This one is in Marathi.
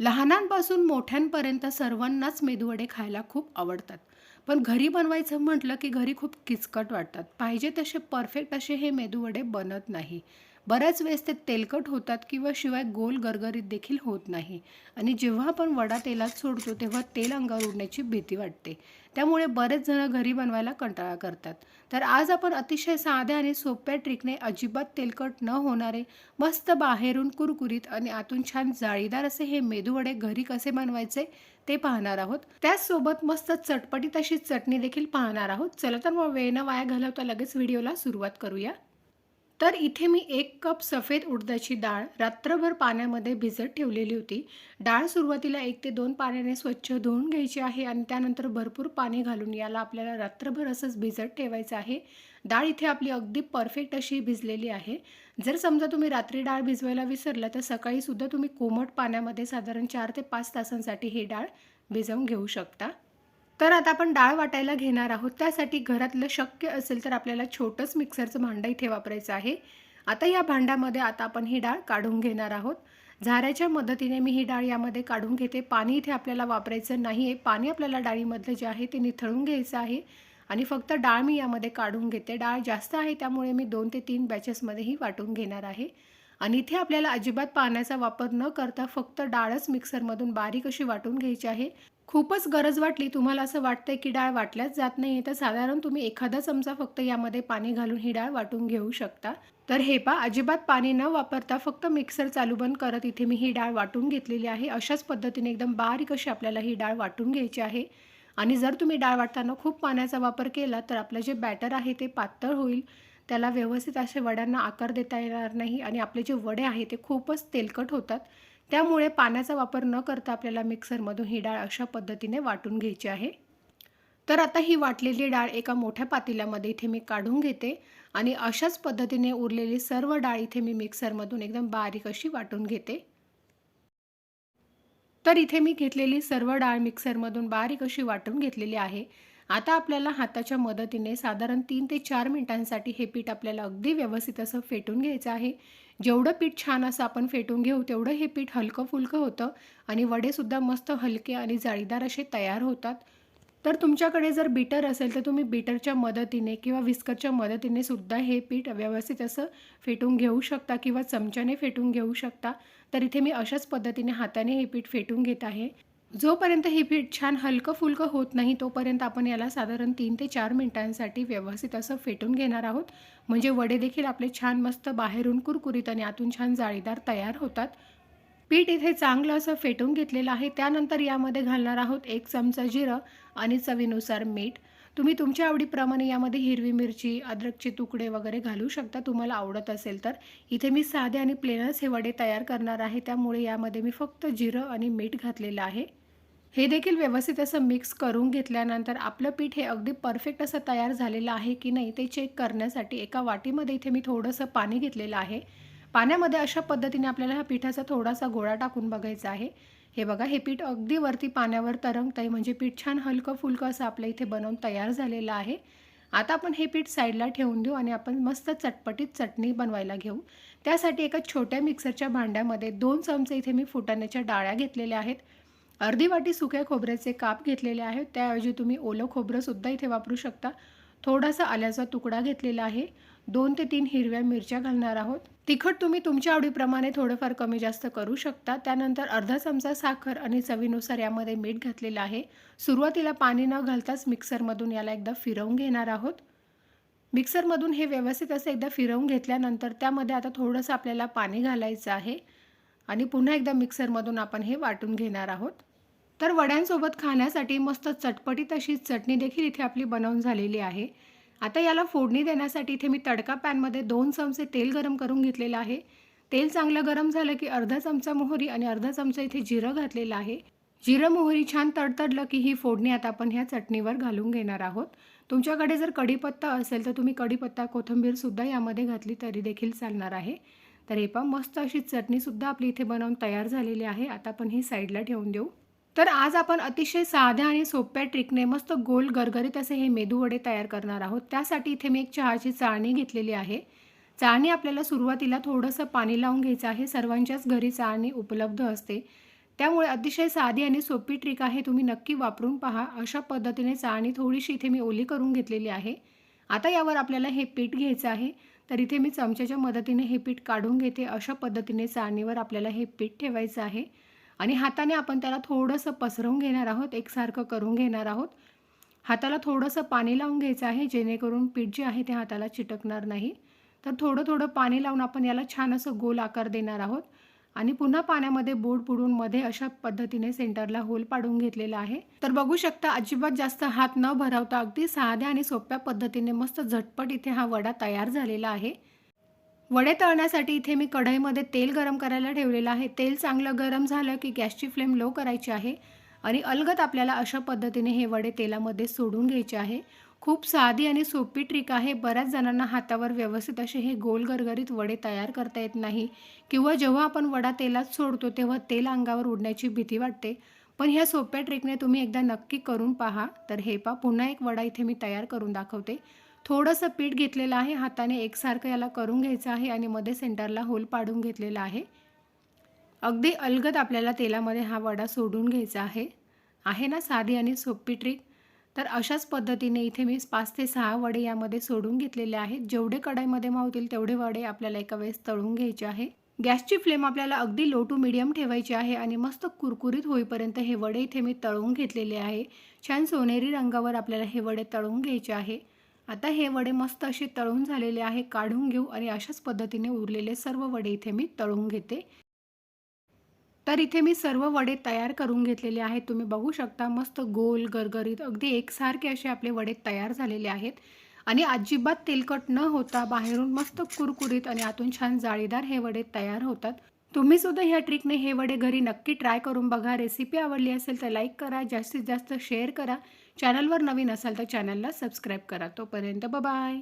लहानांपासून मोठ्यांपर्यंत सर्वांनाच मेदूवडे खायला खूप आवडतात. पण घरी बनवायचं म्हटलं की घरी खूप किचकट वाटतात. पाहिजे तसे परफेक्ट असे हे मेदूवडे बनत नाही. बऱ्याच वेळेस ते तेलकट होतात किंवा शिवाय गोल गरगरीत देखील होत नाही. आणि जेव्हा आपण वडा तेलात सोडतो तेव्हा तेल अंगावर उडण्याची भीती वाटते. त्यामुळे बरेच जण घरी बनवायला कंटाळा करतात. तर आज आपण अतिशय साध्या आणि सोप्या ट्रिकने अजिबात तेलकट न होणारे मस्त बाहेरून कुरकुरीत आणि आतून छान जाळीदार असे हे मेदूवडे घरी कसे बनवायचे ते पाहणार आहोत. त्याचसोबत मस्त चटपटीत अशी चटणी देखील पाहणार आहोत. चला तर मग वेळ न वाया घालवता लगेच व्हिडिओला सुरुवात करूया. तर इथे मी एक कप सफेद उडदाची डाळ रात्रभर पाण्यामध्ये भिजत ठेवलेली होती. डाळ सुरुवातीला एक ते दोन पाण्याने स्वच्छ धुवून घ्यायची आहे आणि त्यानंतर भरपूर पाणी घालून याला आपल्याला रात्रभर असंच भिजत ठेवायचं आहे. डाळ इथे आपली अगदी परफेक्ट अशी भिजलेली आहे. जर समजा तुम्ही रात्री डाळ भिजवायला विसरला तर सकाळीसुद्धा तुम्ही कोमट पाण्यामध्ये साधारण चार ते पाच तासांसाठी ही डाळ भिजवून घेऊ शकता. तर आता आपण डाळ वाटायला घेणार आहोत. त्यासाठी घरातलं शक्य असेल तर आपल्याला छोटंच मिक्सरचं भांडं इथे वापरायचं आहे. आता या भांड्यामध्ये आता आपण ही डाळ काढून घेणार आहोत. झाऱ्याच्या मदतीने मी ही डाळ यामध्ये काढून घेते. पाणी इथे आपल्याला वापरायचं नाही आहे पाणी आपल्याला डाळीमधलं जे आहे ते निथळून घ्यायचं आहे. आणि फक्त डाळ मी यामध्ये काढून घेते. डाळ जास्त आहे त्यामुळे मी दोन ते तीन बॅचेसमध्येही वाटून घेणार आहे. आणि इथे आपल्याला अजिबात पाण्याचा वापर न करता फक्त डाळच मिक्सरमधून बारीक अशी वाटून घ्यायची आहे. खूपच गरज वाटली तुम्हाला असं वाटतंय की डाळ वाटल्याच जात नाही तर साधारण तुम्ही एखादा चमचा फक्त यामध्ये पाणी घालून ही डाळ वाटून घेऊ शकता. तर हे पा अजिबात पाणी न वापरता फक्त मिक्सर चालू बंद करत इथे मी ही डाळ वाटून घेतलेली आहे. अशाच पद्धतीने एकदम बारीक अशी आपल्याला ही डाळ वाटून घ्यायची आहे. आणि जर तुम्ही डाळ वाटताना खूप पाण्याचा वापर केला तर आपलं जे बॅटर आहे ते पातळ होईल. त्याला व्यवस्थित असे वड्यांना आकार देता येणार नाही आणि आपले जे वडे आहे ते खूपच तेलकट होतात. त्यामुळे पाण्याचा वापर न करता आपल्याला मिक्सरमधून ही डाळ अशा पद्धतीने वाटून घ्यायची आहे. तर आता ही वाटलेली डाळ एका मोठ्या पातेल्यामध्ये इथे मी काढून घेते आणि अशाच पद्धतीने उरलेली सर्व डाळ इथे मी मिक्सरमधून एकदम बारीक अशी वाटून घेते. तर इथे मी घेतलेली सर्व डाळ मिक्सरमधून बारीक अशी वाटून घेतलेली आहे. आता आपल्याला हाताच्या मदतीने साधारण तीन ते चार मिनिटांसाठी हे पीठ आपल्याला अगदी व्यवस्थित असं फेटून घ्यायचं आहे. जेवढं पीठ छान असं आपण फेटून घेऊ तेवढं हे पीठ हलकं फुलकं होतं आणि वडेसुद्धा मस्त हलके आणि जाळीदार असे तयार होतात. तर तुमच्याकडे जर बीटर असेल तर तुम्ही बीटरच्या मदतीने किंवा विस्करच्या मदतीने सुद्धा हे पीठ व्यवस्थित असं फेटून घेऊ शकता किंवा चमच्याने फेटून घेऊ शकता. तर इथे मी अशाच पद्धतीने हाताने हे पीठ फेटून घेत आहे. जोपर्यंत हे पीठ छान हलकं फुलकं होत नाही तोपर्यंत आपण याला साधारण तीन ते चार मिनिटांसाठी व्यवस्थित असं फेटून घेणार आहोत. म्हणजे वडे देखील आपले छान मस्त बाहेरून कुरकुरीत आणि आतून छान जाळीदार तयार होतात. पीठ इथे चांगलं असं फेटून घेतलेलं आहे. त्यानंतर यामध्ये घालणार आहोत एक चमचा जिरं आणि चवीनुसार मीठ. तुम्ही तुमच्या आवडीप्रमाणे यामध्ये हिरवी मिरची अद्रकचे तुकडे वगैरे घालू शकता. तुम्हाला आवडत असेल तर. इथे मी साधे आणि प्लेनच हे वडे तयार करणार आहे. त्यामुळे यामध्ये मी फक्त जिरं आणि मीठ घातलेलं आहे. हे देखील व्यवस्थित असं मिक्स करून घेतल्यानंतर आपलं पीठ हे अगदी परफेक्ट असं तयार झालेलं आहे की नाही ते चेक करण्यासाठी एका वाटीमध्ये इथे मी थोडंसं पाणी घेतलेलं आहे. पाण्यामध्ये अशा पद्धतीने आपल्याला हा पिठाचा थोडासा गोळा टाकून बघायचा आहे. हे बघा हे पीठ अगदी वरती पाण्यावर तरंगत आहे म्हणजे पीठ छान हलकं फुलकं असं आपल्या इथे बनवून तयार झालेलं आहे. आता आपण हे पीठ साईडला ठेवून देऊ आणि आपण मस्त चटपटीत चटणी बनवायला घेऊ. त्यासाठी एका छोट्या मिक्सरच्या भांड्यामध्ये दोन चमचे इथे मी फुटाण्याच्या डाळ्या घेतलेल्या आहेत. अर्धी वाटी सुक्या खोबऱ्याचे काप घेतलेले आहेत. त्याऐवजी तुम्ही ओलं खोबरंसुद्धा इथे वापरू शकता. थोडासा आल्याचा तुकडा घेतलेला आहे. दोन ते तीन हिरव्या मिरच्या घालणार आहोत. तिखट तुम्ही तुमच्या आवडीप्रमाणे थोडंफार कमी जास्त करू शकता. त्यानंतर अर्धा चमचा साखर आणि चवीनुसार यामध्ये मीठ घातलेलं आहे. सुरुवातीला पाणी न घालताच मिक्सरमधून याला एकदा फिरवून घेणार आहोत. मिक्सरमधून हे व्यवस्थित असं एकदा फिरवून घेतल्यानंतर त्यामध्ये आता थोडंसं आपल्याला पाणी घालायचं आहे. आणि पुन्हा एकदा मिक्सरमधून आपण हे वाटून घेणार आहोत. तर वड्यांसोबत खाण्यासाठी मस्त चटपटीत अशी चटणी देखील इथे आपली बनवून झालेली आहे. आता याला फोडणी देण्यासाठी इथे मी तडका पॅनमध्ये दोन चमचे तेल गरम करून घेतलेलं आहे. तेल चांगलं गरम झालं की अर्धा चमचा मोहरी आणि अर्धा चमचा इथे जिरं घातलेलं आहे. जिरं मोहरी छान तडतडलं की ही फोडणी आता आपण ह्या चटणीवर घालून घेणार आहोत. तुमच्याकडे जर कढीपत्ता असेल तर तुम्ही कढीपत्ता कोथिंबीरसुद्धा यामध्ये घातली तरी देखील चालणार आहे. तर हे पहा मस्त अशी चटणीसुद्धा आपली इथे बनवून तयार झालेली आहे. आता आपण ही साईडला ठेवून देऊ. तर आज आपण अतिशय साध्या आणि सोप्या ट्रिकने मस्त गोल गरगरीत असे हे मेदूवडे तयार करणार आहोत. त्यासाठी इथे मी एक चहाची चाळणी घेतलेली आहे. चाळणी आपल्याला सुरुवातीला थोडंसं पाणी लावून घ्यायचं आहे. सर्वांच्याच घरी चाळणी उपलब्ध असते. त्यामुळे अतिशय साधी आणि सोपी ट्रिक आहे. तुम्ही नक्की वापरून पहा. अशा पद्धतीने चाळणी थोडीशी इथे मी ओली करून घेतलेली आहे. आता यावर आपल्याला हे पीठ घ्यायचं आहे. तर इथे मी चमच्याच्या मदतीने हे पीठ काढून घेते. अशा पद्धतीने चाळणीवर आपल्याला हे पीठ ठेवायचं आहे. आणि हाताने आपण त्याला थोडंसं पसरवून घेणार आहोत एकसारखं करून घेणार आहोत. हाताला थोडंसं पाणी लावून घ्यायचं आहे जेणेकरून पीठ जे आहे ते हाताला चिटकणार नाही. तर थोडं थोडं पाणी लावून आपण याला छान असं गोल आकार देणार आहोत. आणि पुन्हा पाण्यामध्ये बोट बुडून मध्ये अशा पद्धतीने सेंटरला होल पाडून घेतलेला आहे. तर बघू शकता अजिबात जास्त हात न भरवता अगदी साध्या आणि सोप्या पद्धतीने मस्त झटपट इथे हा वडा तयार झालेला आहे. वडे तळण्यासाठी इथे मी कढईमध्ये तेल गरम करायला ठेवलेलं आहे. तेल चांगलं गरम झालं की गॅसची फ्लेम लो करायची आहे आणि अलगत आपल्याला अशा पद्धतीने हे वडे तेलामध्ये सोडून घ्यायचे आहे. खूप साधी आणि सोपी ट्रिक आहे. बऱ्याच जणांना हातावर व्यवस्थित असे हे गोल गरगरीत वडे तयार करता येत नाही किंवा जेव्हा आपण वडा तेलात सोडतो तेव्हा तेल अंगावर उडण्याची भीती वाटते. पण ह्या सोप्या ट्रिकने तुम्ही एकदा नक्की करून पहा. तर हे पा पुन्हा एक वडा इथे मी तयार करून दाखवते. थोडंसं पीठ घेतलेलं आहे. हाताने एकसारखं याला करून घ्यायचं आहे आणि मध्ये सेंटरला होल पाडून घेतलेला आहे. अगदी अलगद आपल्याला तेलामध्ये हा वडा सोडून घ्यायचा आहे. आहे ना साधी आणि सोपी ट्रिक तर अशाच पद्धतीने इथे मी पाच ते सहा वडे यामध्ये सोडून घेतलेले आहेत. जेवढे कढईमध्ये मावतील तेवढे वडे आपल्याला एका वेळेस तळून घ्यायचे आहे. गॅसची फ्लेम आपल्याला अगदी लो टू मिडियम ठेवायची आहे आणि मस्त कुरकुरीत होईपर्यंत हे वडे इथे मी तळून घेतलेले आहे. छान सोनेरी रंगावर आपल्याला हे वडे तळून घ्यायचे आहे. आता हे वडे मस्त असे तळून झालेले आहे काढून घेऊ आणि अशाच पद्धतीने उरलेले सर्व वडे इथे मी तळून घेते. तर इथे मी सर्व वडे तयार करून घेतलेले आहेत. तुम्ही बघू शकता मस्त गोल गरगरीत अगदी एकसारखे असे आपले वडे तयार झालेले आहेत. आणि अजिबात तेलकट न होता बाहेरून मस्त कुरकुरीत आणि आतून छान जाळीदार हे वडे तयार होतात. तुम्ही सुद्धा ह्या ट्रिकने हे वडे घरी नक्की ट्राय करून बघा. रेसिपी आवडली असेल तर लाईक करा जास्तीत जास्त शेअर करा. चॅनलवर नवीन असाल तर चॅनलला सबस्क्राईब करा. तोपर्यंत बाय